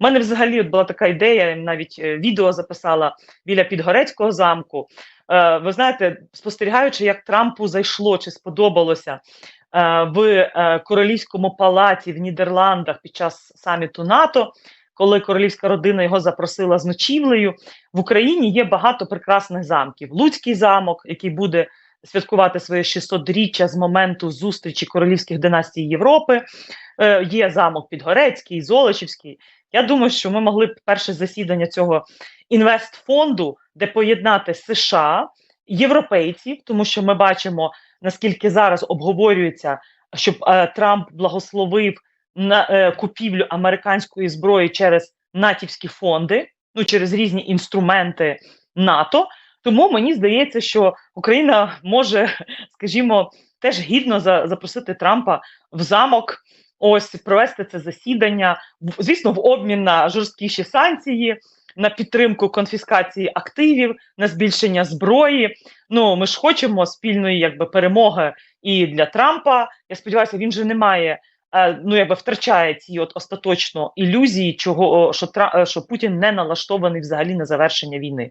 У мене взагалі була така ідея, я навіть е, відео записала біля Підгорецького замку. Е, ви знаєте, спостерігаючи, як Трампу зайшло чи сподобалося е, в королівському палаці в Нідерландах під час саміту НАТО, коли королівська родина його запросила з ночівлею. В Україні є багато прекрасних замків. Луцький замок, який буде святкувати своє 600-річчя з моменту зустрічі королівських династій Європи. Е, є замок Підгорецький, Золочівський. Я думаю, що ми могли б перше засідання цього інвестфонду, де поєднати США, європейців, тому що ми бачимо, наскільки зараз обговорюється, щоб е, Трамп благословив на е, купівлю американської зброї через натівські фонди, ну через різні інструменти НАТО. Тому мені здається, що Україна може, скажімо, теж гідно за, запросити Трампа в замок. Ось провести це засідання, звісно, в обмін на жорсткіші санкції, на підтримку конфіскації активів, на збільшення зброї. Ну ми ж хочемо спільної якби перемоги і для Трампа. Я сподіваюся, він же не має. е, Ну, якби втрачає ці от остаточно ілюзії, чого що е, що Путін не налаштований взагалі на завершення війни.